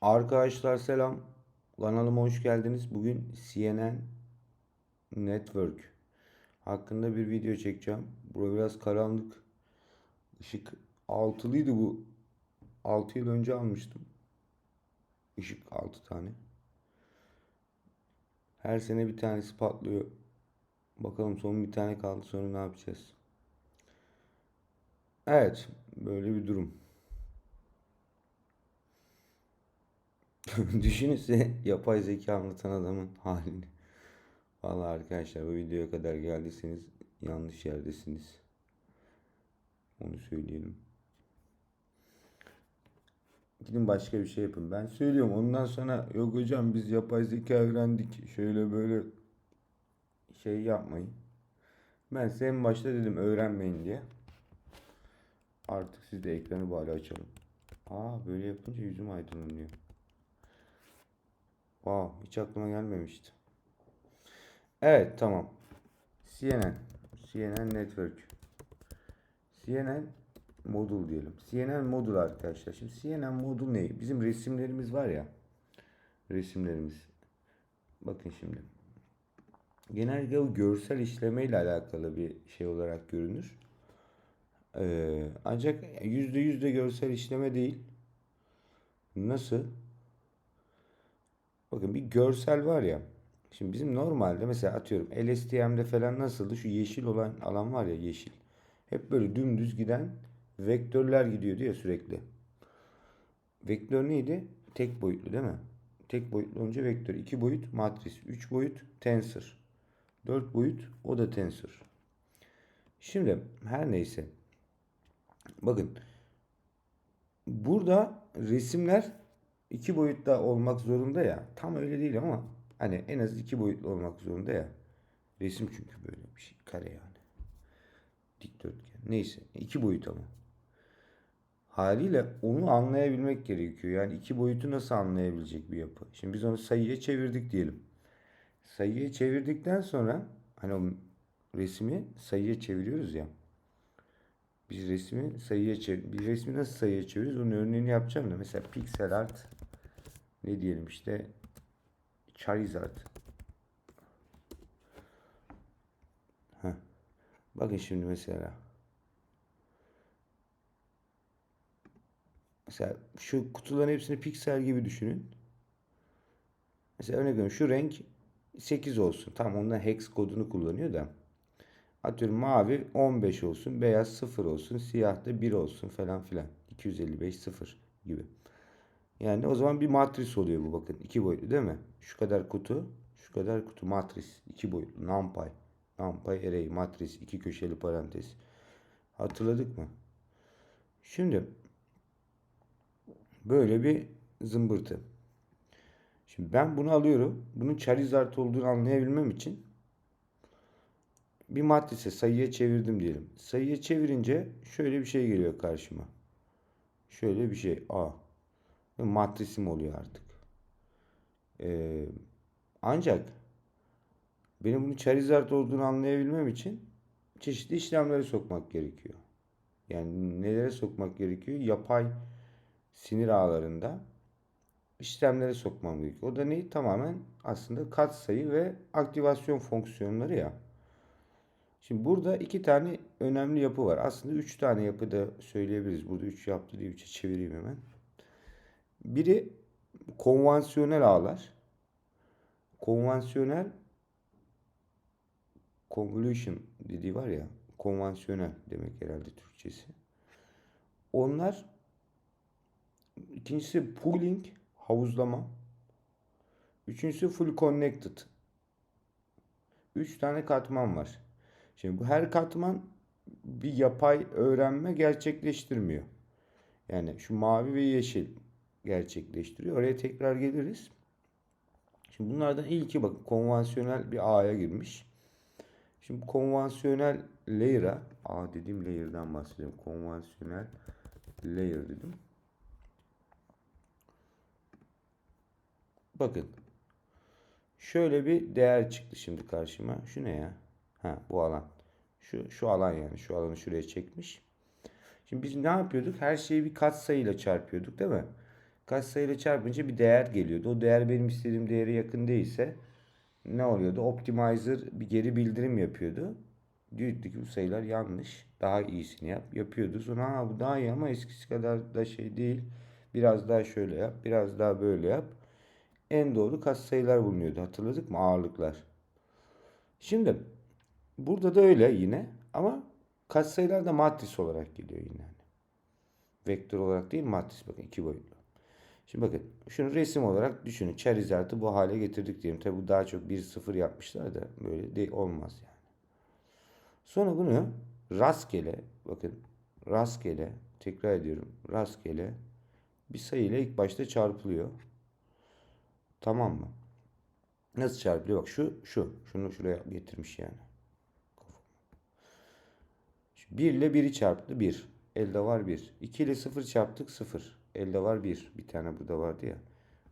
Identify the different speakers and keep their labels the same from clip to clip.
Speaker 1: Arkadaşlar selam. Kanalıma hoş geldiniz. Bugün CNN Network hakkında bir video çekeceğim. Burası biraz karanlık. Işık altılıydı bu. 6 yıl önce almıştım. Işık 6 tane. Her sene bir tanesi patlıyor. Bakalım son bir tane kaldı sonra ne yapacağız? Evet, böyle bir durum. Düşünün yapay zeka anlatan adamın halini. Vallahi arkadaşlar bu videoya kadar geldiyseniz yanlış yerdesiniz. Onu söyleyelim. Gidin başka bir şey yapın. Ben söylüyorum ondan sonra yok hocam biz yapay zeka öğrendik. Şöyle böyle şey yapmayın. Ben size en başta dedim öğrenmeyin diye. Artık siz de ekranı bari açalım. Aa böyle yapınca yüzüm aydınlanıyor. Wow, hiç aklıma gelmemişti. Evet, tamam. CNN, CNN Network. CNN modul diyelim. CNN modul arkadaşlar. Şimdi CNN modul ne? Bizim resimlerimiz var ya. Resimlerimiz. Bakın şimdi. Genellikle o görsel işleme ile alakalı bir şey olarak görünür. Ee, ancak yüzde yüzde görsel işleme değil. Nasıl? Bakın bir görsel var ya. Şimdi bizim normalde mesela atıyorum LSTM'de falan nasıldı? Şu yeşil olan alan var ya yeşil. Hep böyle dümdüz giden vektörler gidiyordu ya sürekli. Vektör neydi? Tek boyutlu değil mi? Tek boyutlu olunca vektör. 2 boyut matris. 3 boyut tensor. 4 boyut o da tensor. Şimdi her neyse. Bakın. Burada resimler iki boyutta olmak zorunda ya. Tam öyle değil ama hani en az iki boyutlu olmak zorunda ya. Resim çünkü böyle bir şey. Kare yani. Dikdörtgen. Neyse. iki boyut ama. Haliyle onu anlayabilmek gerekiyor. Yani iki boyutu nasıl anlayabilecek bir yapı. Şimdi biz onu sayıya çevirdik diyelim. Sayıya çevirdikten sonra hani o resmi sayıya çeviriyoruz ya. Biz resmi sayıya çevir bir resmi nasıl sayıya çeviriyoruz? Onun örneğini yapacağım da mesela pixel art ne diyelim işte Charizard. Heh. Bakın şimdi mesela. Mesela şu kutuların hepsini piksel gibi düşünün. Mesela örnek veriyorum şu renk 8 olsun. Tamam ondan hex kodunu kullanıyor da. Atıyorum mavi 15 olsun, beyaz 0 olsun, siyah da 1 olsun falan filan. 255 0 gibi. Yani o zaman bir matris oluyor bu bakın. iki boyutlu değil mi? Şu kadar kutu, şu kadar kutu matris. iki boyutlu. NumPy. NumPy array matris. iki köşeli parantez. Hatırladık mı? Şimdi böyle bir zımbırtı. Şimdi ben bunu alıyorum. Bunun Charizard olduğunu anlayabilmem için bir matrise sayıya çevirdim diyelim. Sayıya çevirince şöyle bir şey geliyor karşıma. Şöyle bir şey. A. Matrisim oluyor artık. Ee, ancak benim bunu Charizard olduğunu anlayabilmem için çeşitli işlemlere sokmak gerekiyor. Yani nelere sokmak gerekiyor? Yapay sinir ağlarında işlemlere sokmam gerekiyor. O da ne? Tamamen aslında katsayı ve aktivasyon fonksiyonları ya. Şimdi burada iki tane önemli yapı var. Aslında üç tane yapı da söyleyebiliriz. Burada üç yaptı diye üçe çevireyim hemen. Biri konvansiyonel ağlar. Konvansiyonel convolution dediği var ya konvansiyonel demek herhalde Türkçesi. Onlar ikincisi pooling havuzlama. Üçüncüsü full connected. Üç tane katman var. Şimdi bu her katman bir yapay öğrenme gerçekleştirmiyor. Yani şu mavi ve yeşil gerçekleştiriyor. Oraya tekrar geliriz. Şimdi bunlardan ilki bakın konvansiyonel bir A'ya girmiş. Şimdi konvansiyonel layer'a A dediğim layer'dan bahsediyorum. Konvansiyonel layer dedim. Bakın. Şöyle bir değer çıktı şimdi karşıma. Şu ne ya? Ha bu alan. Şu, şu alan yani. Şu alanı şuraya çekmiş. Şimdi biz ne yapıyorduk? Her şeyi bir katsayıyla çarpıyorduk değil mi? Katsayıyla çarpınca bir değer geliyordu. O değer benim istediğim değere yakın değilse ne oluyordu? Optimizer bir geri bildirim yapıyordu. Diyordu ki bu sayılar yanlış. Daha iyisini yap. Yapıyordu. Sonra ha bu daha iyi ama eskisi kadar da şey değil. Biraz daha şöyle yap. Biraz daha böyle yap. En doğru katsayılar bulunuyordu. Hatırladık mı? Ağırlıklar. Şimdi burada da öyle yine ama katsayılar da matris olarak geliyor yine. Vektör olarak değil matris bakın iki boyutlu. Şimdi bakın şunu resim olarak düşünün. Charizard'ı bu hale getirdik diyelim. Tabi bu daha çok 1-0 yapmışlar da böyle de olmaz yani. Sonra bunu rastgele bakın rastgele tekrar ediyorum rastgele bir sayıyla ilk başta çarpılıyor. Tamam mı? Nasıl çarpılıyor? Bak şu şu şunu şuraya getirmiş yani. 1 ile 1'i çarptı 1. Elde var 1. 2 ile 0 çarptık 0. Elde var 1. Bir tane burada vardı ya.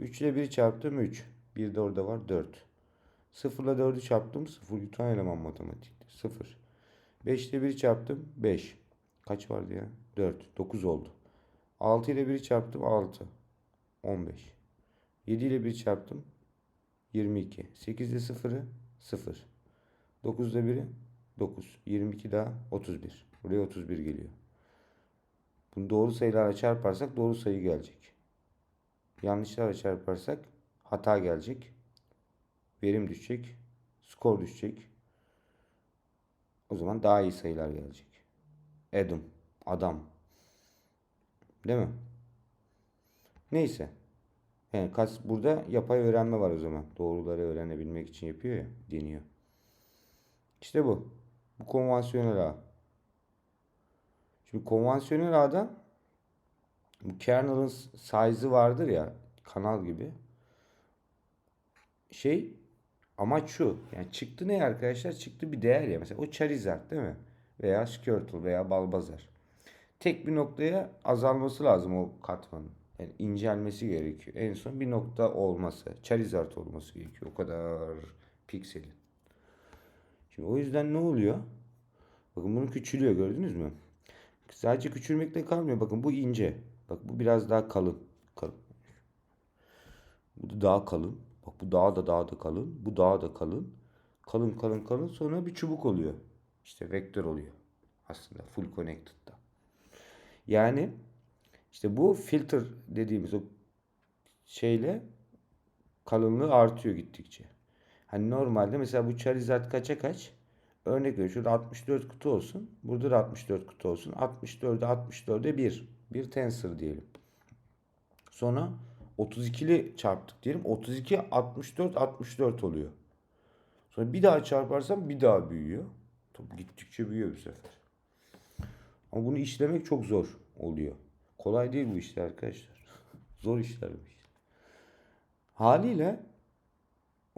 Speaker 1: 3 ile 1'i çarptım 3. 1 de orada var 4. 0 ile 4'ü çarptım 0. Yutan eleman matematikte 0. 5 ile 1'i çarptım 5. Kaç vardı ya? 4. 9 oldu. 6 ile 1'i çarptım 6. 15. 7 ile 1 çarptım 22. 8 ile 0'ı 0. 9 ile 1'i 9. 22 daha 31. Buraya 31 geliyor. Bunu doğru sayılarla çarparsak doğru sayı gelecek. Yanlışlarla çarparsak hata gelecek. Verim düşecek. Skor düşecek. O zaman daha iyi sayılar gelecek. Adam. Adam. Değil mi? Neyse. Yani kas burada yapay öğrenme var o zaman. Doğruları öğrenebilmek için yapıyor ya, deniyor. İşte bu. Bu konvansiyonel ağ. Şimdi konvansiyonel ağda bu kernel'ın size'ı vardır ya kanal gibi. Şey amaç şu. Yani çıktı ne arkadaşlar? Çıktı bir değer ya. Mesela o Charizard değil mi? Veya Squirtle veya Balbazar. Tek bir noktaya azalması lazım o katmanın. Yani incelmesi gerekiyor. En son bir nokta olması. Charizard olması gerekiyor. O kadar pikselin. Şimdi o yüzden ne oluyor? Bakın bunu küçülüyor gördünüz mü? Sadece küçülmekle kalmıyor. Bakın bu ince. Bak bu biraz daha kalın. kalın. Bu da daha kalın. Bak bu daha da daha da kalın. Bu daha da kalın. Kalın kalın kalın sonra bir çubuk oluyor. İşte vektör oluyor. Aslında full connected'da. Yani işte bu filter dediğimiz o şeyle kalınlığı artıyor gittikçe. Hani normalde mesela bu Charizard kaça kaç? Örnek veriyorum şurada 64 kutu olsun. Burada da 64 kutu olsun. 64'e 64'e 1. Bir tensor diyelim. Sonra 32'li çarptık diyelim. 32 64 64 oluyor. Sonra bir daha çarparsam bir daha büyüyor. Tabii gittikçe büyüyor bu sefer. Ama bunu işlemek çok zor oluyor. Kolay değil bu işler arkadaşlar. zor işler bu işler. Haliyle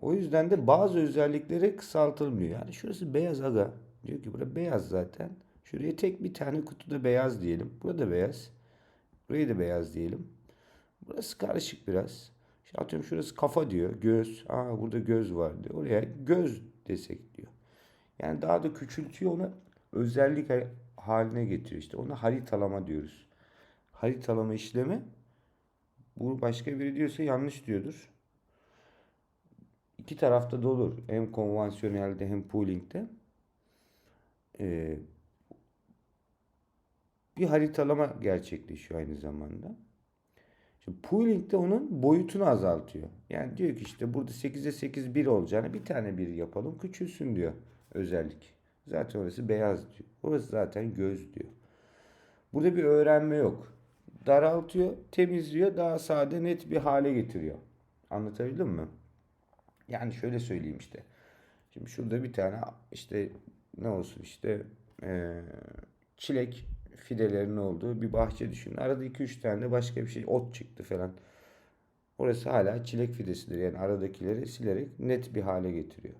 Speaker 1: o yüzden de bazı özellikleri kısaltılmıyor. Yani şurası beyaz aga. Diyor ki burada beyaz zaten. Şuraya tek bir tane kutuda beyaz diyelim. Burada beyaz. Burayı da beyaz diyelim. Burası karışık biraz. İşte atıyorum şurası kafa diyor. Göz. Aa burada göz var diyor. Oraya göz desek diyor. Yani daha da küçültüyor onu özellik haline getiriyor. İşte ona haritalama diyoruz. Haritalama işlemi bu başka biri diyorsa yanlış diyordur. İki tarafta da olur. Hem konvansiyonelde hem pooling'de. Ee, bir haritalama gerçekleşiyor aynı zamanda. Şimdi pooling'de onun boyutunu azaltıyor. Yani diyor ki işte burada 8'e 8 1 olacağını bir tane 1 yapalım küçülsün diyor özellik. Zaten orası beyaz diyor. Orası zaten göz diyor. Burada bir öğrenme yok. Daraltıyor, temizliyor, daha sade net bir hale getiriyor. Anlatabildim mi? Yani şöyle söyleyeyim işte. Şimdi şurada bir tane işte ne olsun işte e, çilek fidelerinin olduğu bir bahçe düşünün. Arada 2-3 tane başka bir şey ot çıktı falan. Orası hala çilek fidesidir. Yani aradakileri silerek net bir hale getiriyor.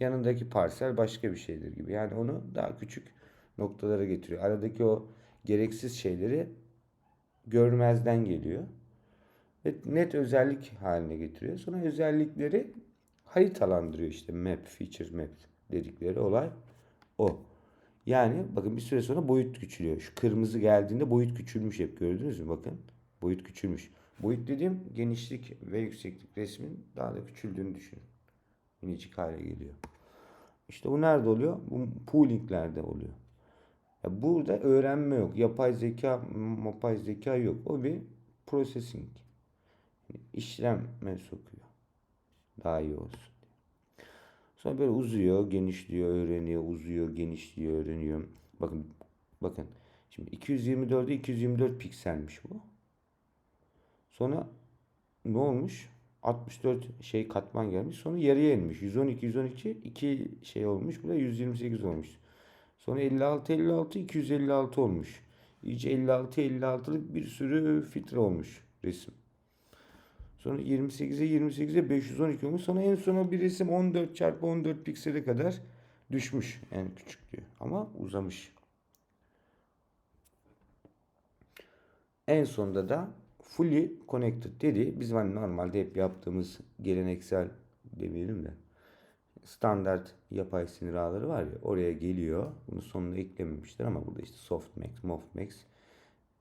Speaker 1: Yanındaki parsel başka bir şeydir gibi. Yani onu daha küçük noktalara getiriyor. Aradaki o gereksiz şeyleri görmezden geliyor. Ve net özellik haline getiriyor. Sonra özellikleri haritalandırıyor işte map, feature map dedikleri olay o. Yani bakın bir süre sonra boyut küçülüyor. Şu kırmızı geldiğinde boyut küçülmüş hep gördünüz mü bakın. Boyut küçülmüş. Boyut dediğim genişlik ve yükseklik resmin daha da küçüldüğünü düşünün. Minicik hale geliyor. İşte bu nerede oluyor? Bu poolinglerde oluyor. Burada öğrenme yok. Yapay zeka, yapay zeka yok. O bir processing. Yani işleme sokuyor. Daha iyi olsun. Sonra böyle uzuyor, genişliyor, öğreniyor, uzuyor, genişliyor, öğreniyor. Bakın, bakın. Şimdi 224'e 224 pikselmiş bu. Sonra ne olmuş? 64 şey katman gelmiş. Sonra yarıya inmiş. 112 112 2 şey olmuş. Bu da 128 olmuş. Sonra 56 56 256 olmuş. İyice 56 56'lık bir sürü filtre olmuş resim. Sonra 28'e 28'e 512 olmuş. Sonra en sona bir resim 14 çarpı 14 piksele kadar düşmüş. Yani küçük diyor. Ama uzamış. En sonunda da fully connected dedi. Biz hani normalde hep yaptığımız geleneksel demeyelim de standart yapay sinir ağları var ya oraya geliyor. Bunu sonuna eklememişler ama burada işte softmax, moftmax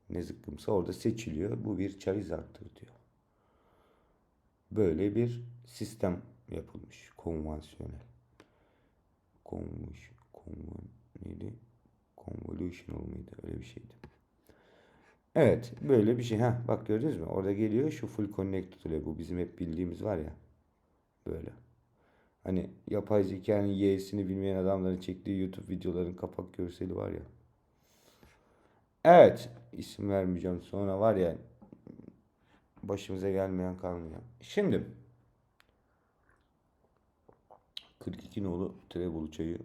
Speaker 1: ne zıkkımsa orada seçiliyor. Bu bir Charizard'tır diyor. Böyle bir sistem yapılmış. Konvansiyonel. Konvuş, konvon, neydi? Convolutional mıydı? Öyle bir şeydi. Evet. Böyle bir şey. Heh, bak gördünüz mü? Orada geliyor şu full connected oluyor. Bu bizim hep bildiğimiz var ya. Böyle. Hani yapay zekanın y'sini bilmeyen adamların çektiği YouTube videoların kapak görseli var ya. Evet. isim vermeyeceğim. Sonra var ya başımıza gelmeyen kalmıyor. Şimdi 42 nolu Trebolu çayı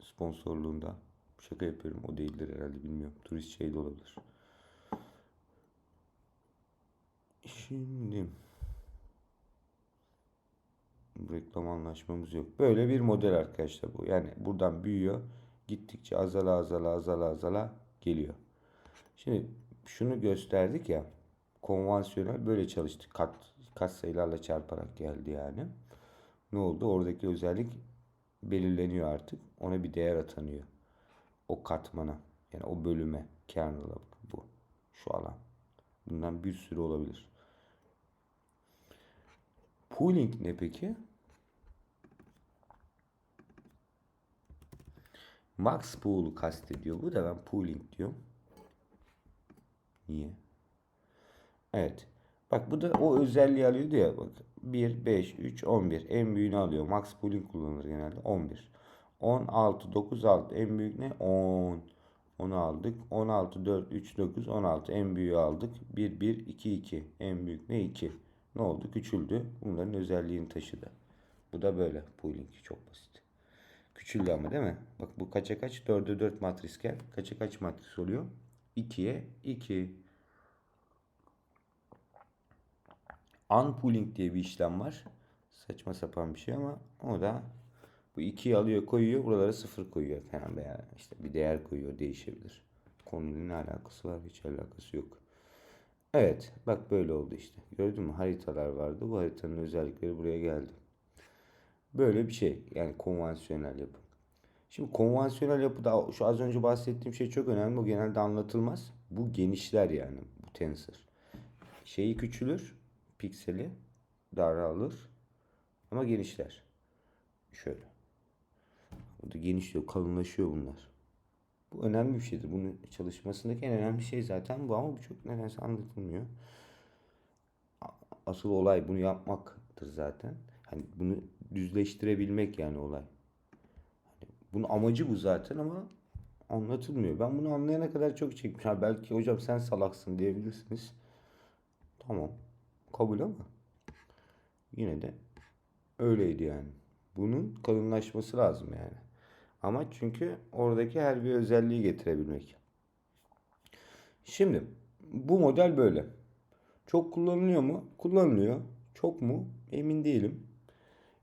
Speaker 1: sponsorluğunda şaka yapıyorum. O değildir herhalde bilmiyorum. Turist şey de olabilir. Şimdi reklam anlaşmamız yok. Böyle bir model arkadaşlar bu. Yani buradan büyüyor. Gittikçe azala azala azala azala geliyor. Şimdi şunu gösterdik ya. Konvansiyonel böyle çalıştı. Kat, kat sayılarla çarparak geldi yani. Ne oldu? Oradaki özellik belirleniyor artık. Ona bir değer atanıyor. O katmana. Yani o bölüme. Kernel'a bu. Şu alan. Bundan bir sürü olabilir. Pooling ne peki? Max pool'u kastediyor. Bu da ben pooling diyorum. Niye? Evet. Bak bu da o özelliği alıyordu ya. Bak 1, 5, 3, 11. En büyüğünü alıyor. Max pooling kullanılır genelde. 11. 16, 9, 6. En büyük ne? 10. Onu aldık. 16, 4, 3, 9, 16. En büyüğü aldık. 1, 1, 2, 2. En büyük ne? 2. Ne oldu? Küçüldü. Bunların özelliğini taşıdı. Bu da böyle. Pooling çok basit. Küçüldü ama değil mi? Bak bu kaça kaç? 4'e 4 matrisken kaça kaç matris oluyor? 2'ye 2. Unpooling diye bir işlem var. Saçma sapan bir şey ama o da bu 2'yi alıyor koyuyor. Buralara 0 koyuyor falan veya işte bir değer koyuyor. Değişebilir. Konuyla ne alakası var? Hiç alakası yok. Evet. Bak böyle oldu işte. Gördün mü? Haritalar vardı. Bu haritanın özellikleri buraya geldi. Böyle bir şey. Yani konvansiyonel yapı. Şimdi konvansiyonel yapıda şu az önce bahsettiğim şey çok önemli. Bu genelde anlatılmaz. Bu genişler yani. Bu tensor. Şeyi küçülür. Pikseli daralır. Ama genişler. Şöyle. Burada genişliyor, kalınlaşıyor bunlar. Bu önemli bir şeydir. Bunun çalışmasındaki en önemli şey zaten bu ama bu çok nedense anlatılmıyor. Asıl olay bunu yapmaktır zaten. Hani bunu düzleştirebilmek yani olay. Hani bunun amacı bu zaten ama anlatılmıyor. Ben bunu anlayana kadar çok çekmiş. Ha belki hocam sen salaksın diyebilirsiniz. Tamam. Kabul ama yine de öyleydi yani. Bunun kalınlaşması lazım yani. Ama çünkü oradaki her bir özelliği getirebilmek. Şimdi bu model böyle. Çok kullanılıyor mu? Kullanılıyor. Çok mu? Emin değilim.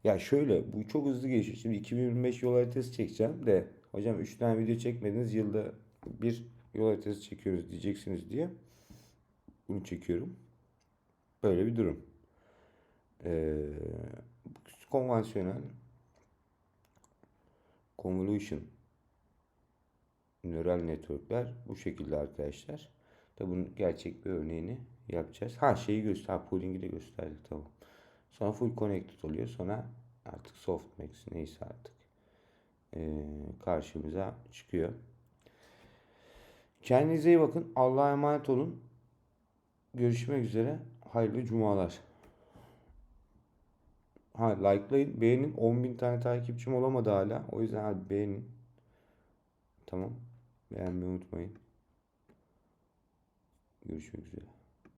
Speaker 1: Ya şöyle bu çok hızlı geçiyor. Şimdi 2025 yol haritası çekeceğim de hocam 3 tane video çekmediniz yılda bir yol haritası çekiyoruz diyeceksiniz diye bunu çekiyorum. Böyle bir durum. Ee, konvansiyonel convolution nöral networkler bu şekilde arkadaşlar. Tabi bunun gerçek bir örneğini yapacağız. Ha şeyi göster. Pooling'i de gösterdik tamam. Sonra full connected oluyor. Sonra artık softmax neyse artık ee, karşımıza çıkıyor. Kendinize iyi bakın. Allah'a emanet olun. Görüşmek üzere. Hayırlı cumalar. Ha likelayın, beğenin. 10.000 tane takipçim olamadı hala. O yüzden hadi beğenin. Tamam. Beğenmeyi unutmayın. Görüşmek üzere.